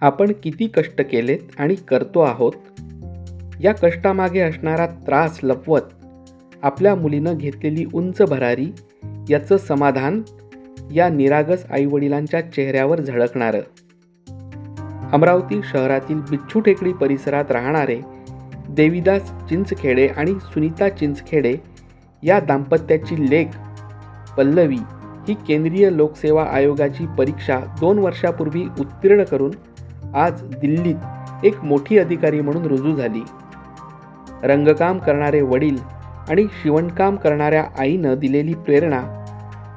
आपण किती कष्ट केलेत आणि करतो आहोत या कष्टामागे असणारा त्रास लपवत आपल्या मुलीनं घेतलेली उंच भरारी याचं समाधान या निरागस आईवडिलांच्या चेहऱ्यावर झळकणारं. अमरावती शहरातील बिच्छू टेकडी परिसरात राहणारे देवीदास चिंचखेडे आणि सुनीता चिंचखेडे या दाम्पत्याची लेख पल्लवी ही केंद्रीय लोकसेवा आयोगाची परीक्षा दोन वर्षापूर्वी उत्तीर्ण करून आज दिल्लीत एक मोठी अधिकारी म्हणून रुजू झाली. रंगकाम करणारे वडील आणि शिवणकाम करणाऱ्या आईनं दिलेली प्रेरणा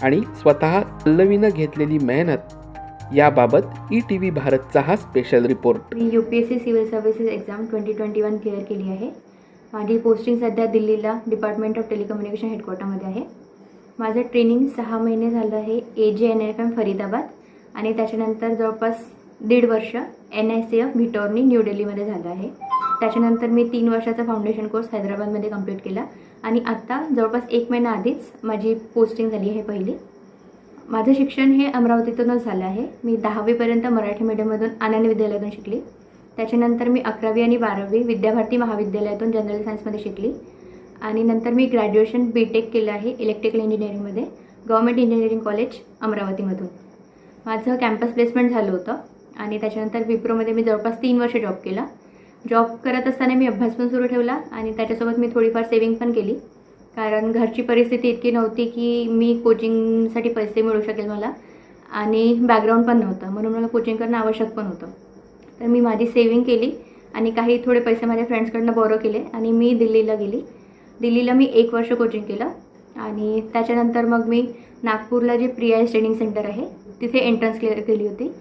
आणि स्वतः पल्लवीनं घेतलेली मेहनत याबाबत ई टी व्ही भारतचा हा स्पेशल रिपोर्ट मी U P S C civil services exam twenty twenty one clear केली आहे. माझी पोस्टिंग सध्या दिल्लीला डिपार्टमेंट ऑफ टेलिकम्युनिकेशन हेडक्वार्टरमध्ये आहे. माझं ट्रेनिंग सहा महिने झालं आहे ए जे एन एफ एम फरीदाबाद आणि त्याच्यानंतर जवळपास दीड वर्ष एन आय सी एफ भिटोरनी न्यू दिल्लीमध्ये झालं आहे. त्याच्यानंतर मी तीन वर्षाचा फाउंडेशन कोर्स हैदराबादमध्ये कंप्लीट केला. आणि आत्ता जवळपास एक महिना आधीच माझी पोस्टिंग झाली आहे पहिली. माझं शिक्षण हे अमरावतीतूनच झालं आहे. मी दहावीपर्यंत मराठी मीडियममधून आनंद विद्यालयातून शिकली. त्याच्यानंतर मी अकरावी आणि बारावी विद्याभारती महाविद्यालयातून जनरल सायन्समध्ये शिकली. आणि नंतर मी ग्रॅज्युएशन बी टेक केलं आहे इलेक्ट्रिकल इंजिनिअरिंगमध्ये गव्हर्मेंट इंजिनिअरिंग कॉलेज अमरावतीमधून. माझं कॅम्पस प्लेसमेंट झालं होतं. आणि त्याच्यानंतर विप्रोमध्ये मी जवळपास तीन वर्ष जॉब केला. जॉब करत असताना मी अभ्यास पण सुरू ठेवला आणि त्याच्यासोबत मी थोडीफार सेविंग पण केली. कारण घरची परिस्थिती इतकी नव्हती की मी कोचिंगसाठी पैसे मिळू शकेल मला आणि बॅकग्राऊंड पण नव्हतं. म्हणून मला कोचिंग करणं आवश्यक पण होतं. तर मी माझी सेविंग केली आणि काही थोडे पैसे माझ्या फ्रेंड्सकडनं बोरो केले आणि मी दिल्लीला गेली. दिल्लीला मी एक वर्ष कोचिंग केलं आणि त्याच्यानंतर मग मी नागपूरला जे प्रिया ट्रेनिंग सेंटर आहे तिथे एंट्रन्स क्लिअर केली होती.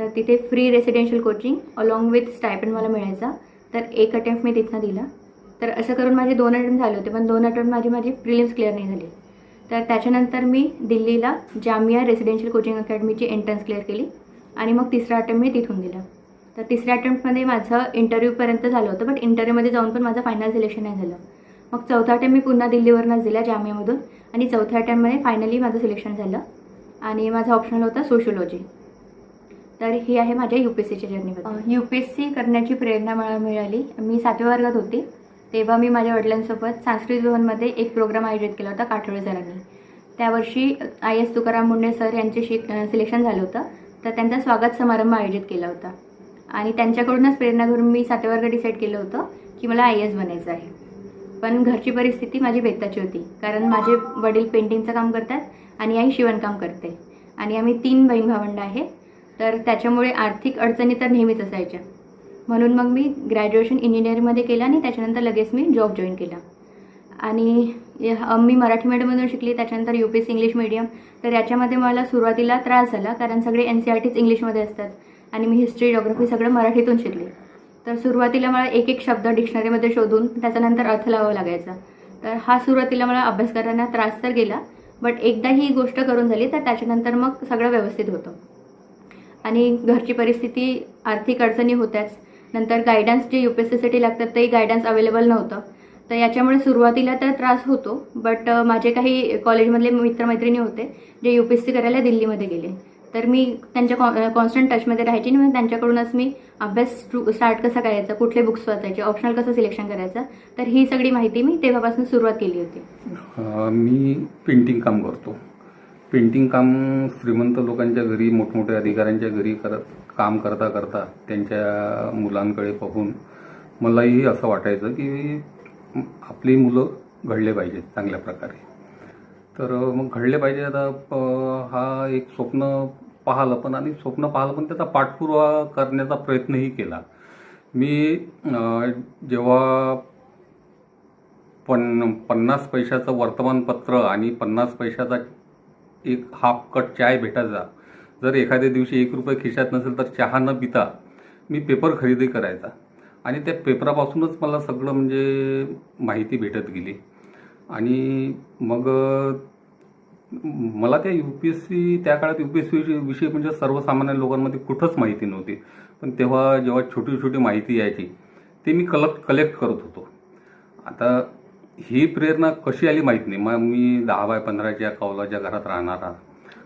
तर तिथे free residential coaching along with stipend मला मिळायचा. तर एक अटेम्प्ट मी तिथनं दिला. तर असं करून माझे दोन अटेम्प्ट झाले होते पण दोन अटेम्प्ट माझी माझी प्रिलिम्स क्लिअर नाही झाली. तर त्याच्यानंतर मी दिल्लीला जामिया रेसिडेन्शियल कोचिंग अकॅडमीची एंट्रन्स क्लिअर केली आणि मग तिसरा अटेम्प्ट मी तिथून दिला. तर तिसऱ्या अटेम्प्टमध्ये माझं इंटरव्ह्यूपर्यंत झालं होतं बट इंटरव्ह्यूमध्ये जाऊन पण माझं फायनल सिलेक्शन नाही झालं. मग चौथा अटेम्प्ट मी पुन्हा दिल्लीवरनंच दिला जामियामधून. आणि चौथ्या अटेम्प्टमध्ये फायनली माझं सिलेक्शन झालं. आणि माझा ऑप्शनल होता सोशिओलॉजी तर ही आहे माझ्या यू पी एस सीच्या जर्नीबद्दल यू पी एस सी करण्याची प्रेरणा मला मिळाली. मी सातव्या वर्गात होती. तेव्हा मी माझ्या वडिलांसोबत सांस्कृतिक भवनमध्ये एक प्रोग्राम आयोजित केला होता काठोळे सरांनी त्यावर्षी I S Tukaram Munde sir यांचे शिक सिलेक्शन झालं होतं. तर त्यांचा स्वागत समारंभ आयोजित केला होता. आणि त्यांच्याकडूनच प्रेरणा करून मी सातव्या वर्ग डिसाईड केलं होतं की मला आय एस बनायचं आहे. पण घरची परिस्थिती माझी बेताची होती. कारण माझे वडील पेंटिंगचं काम करतात आणि आई शिवणकाम करते. आणि आम्ही तीन बहीण भावंड आहे. तर त्याच्यामुळे आर्थिक अडचणी तर नेहमीच असायच्या. म्हणून मग मी ग्रॅज्युएशन इंजिनिअरिंगमध्ये केलं आणि त्याच्यानंतर लगेच मी जॉब जॉईन केला. आणि मी मराठी मीडियममधून शिकली त्याच्यानंतर U P S English medium तर याच्यामध्ये मला सुरुवातीला त्रास झाला कारण सगळे एन सी आर टीच इंग्लिशमध्ये असतात. आणि मी हिस्ट्री जॉग्रफी सगळं मराठीतून शिकले. तर सुरुवातीला मला एक एक शब्द डिक्शनरीमध्ये शोधून त्याच्यानंतर अर्थ लावावा लागायचा. तर हा सुरुवातीला मला अभ्यास करताना त्रास तर गेला बट एकदा ही गोष्ट करून झाली तर त्याच्यानंतर मग सगळं व्यवस्थित होतं. आणि घरची परिस्थिती आर्थिक अडचणी होत्याच. नंतर गायडन्स जे यू पी एस सीसाठी लागतात तेही गायडन्स अवेलेबल नव्हतं. तर याच्यामुळे सुरुवातीला तर त्रास होतो बट माझे काही कॉलेजमधले मित्रमैत्रिणी होते जे यू पी एस सी करायला दिल्लीमध्ये गेले. तर मी त्यांच्या कॉ कॉन्स्टंट टचमध्ये राहायची आणि त्यांच्याकडूनच मी अभ्यास स्टार्ट कसा करायचा कुठले बुक्स वाचायचे ऑप्शनल कसं सिलेक्शन करायचं तर ही सगळी माहिती मी तेव्हापासून सुरुवात केली होती. मी पेंटिंग काम करतो. पेंटिंग काम श्रीमंत लोकांच्या घरी मोठमोठ्या अधिकाऱ्यांच्या घरी करत काम करता करता त्यांच्या मुलांकडे पाहून मलाही असं वाटायचं की आपली मुलं घडले पाहिजेत चांगल्या प्रकारे. तर मग घडले पाहिजे आता प- हा एक स्वप्न पाहिलं पण आणि स्वप्न पाहिलं पण त्याचा पाठपुरावा करण्याचा प्रयत्नही केला. मी जेव्हा पन पन्नास पैशाचं वर्तमानपत्र आणि पन्नास पैशाचा एक हाफ कट चाय भेटायचा जर एखाद्या दिवशी एक रुपये खिशात नसेल तर चहा न पिता मी पेपर खरेदी करायचा. आणि त्या पेपरापासूनच मला सगळं म्हणजे माहिती भेटत गेली. आणि मग मला त्या यू पी एस सी त्या काळात यू पी एस सी विषयी म्हणजे सर्वसामान्य लोकांमध्ये कुठंच माहिती नव्हती. पण तेव्हा जेव्हा छोटी छोटी माहिती यायची ते मी कलेक्ट कलेक्ट करत होतो. आता ही प्रेरणा कशी आली माहीत नाही. मग मी दहा बाय पंधराच्या कौलाच्या घरात राहणारा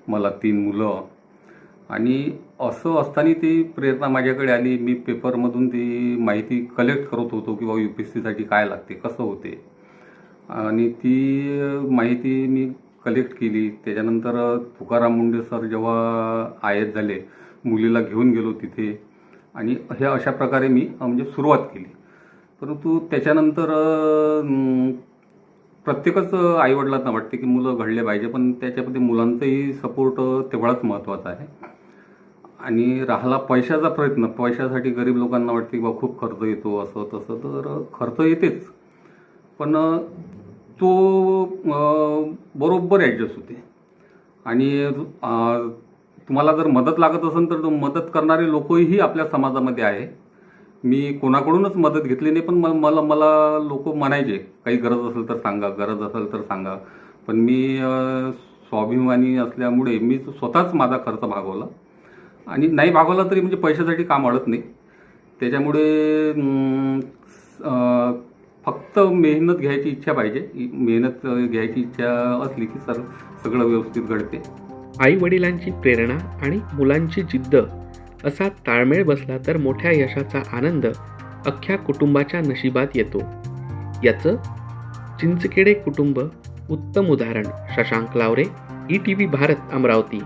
मला तीन मुलं. आणि असं असताना ती प्रेरणा माझ्याकडे आली. मी पेपरमधून ती माहिती कलेक्ट करत होतो की बाबा यू पी एस सीसाठी काय लागते कसं होते. आणि ती माहिती मी कलेक्ट केली. त्याच्यानंतर तुकाराम मुंडे सर जेव्हा आयात झाले मुलीला घेऊन गेलो तिथे. आणि हे अशा प्रकारे मी म्हणजे सुरुवात केली. परंतु त्याच्यानंतर प्रत्येकच आईवडिलांना वाटते की मुलं घडले पाहिजे पण त्याच्यामध्ये मुलांचाही सपोर्ट तेवढाच महत्त्वाचा आहे. आणि राहिला पैशाचा प्रयत्न पैशासाठी गरीब लोकांना वाटते की बा खूप खर्च येतो असं तसं तर खर्च येतेच. पण तो बरोबर ॲडजस्ट होते. आणि तुम्हाला जर मदत लागत असेल तर मदत करणारे लोकही आपल्या समाजामध्ये आहे. मी कोणाकडूनच मदत घेतली नाही पण मला मला मला लोक म्हणायचे काही गरज असेल तर सांगा गरज असेल तर सांगा. पण मी स्वाभिमानी असल्यामुळे मी स्वतःच माझा खर्च भागवला. आणि नाही भागवला तरी म्हणजे पैशासाठी काम अडत नाही. त्याच्यामुळे फक्त मेहनत घ्यायची इच्छा पाहिजे. मेहनत घ्यायची इच्छा असली की सर सगळं व्यवस्थित घडते. आई वडिलांची प्रेरणा आणि मुलांची जिद्द असा ताळमेळ बसला तर मोठ्या यशाचा आनंद अख्ख्या कुटुंबाच्या नशिबात येतो. याचं चिंचखेडे कुटुंब उत्तम उदाहरण. Shashank Lavre E T V Bharat Amravati.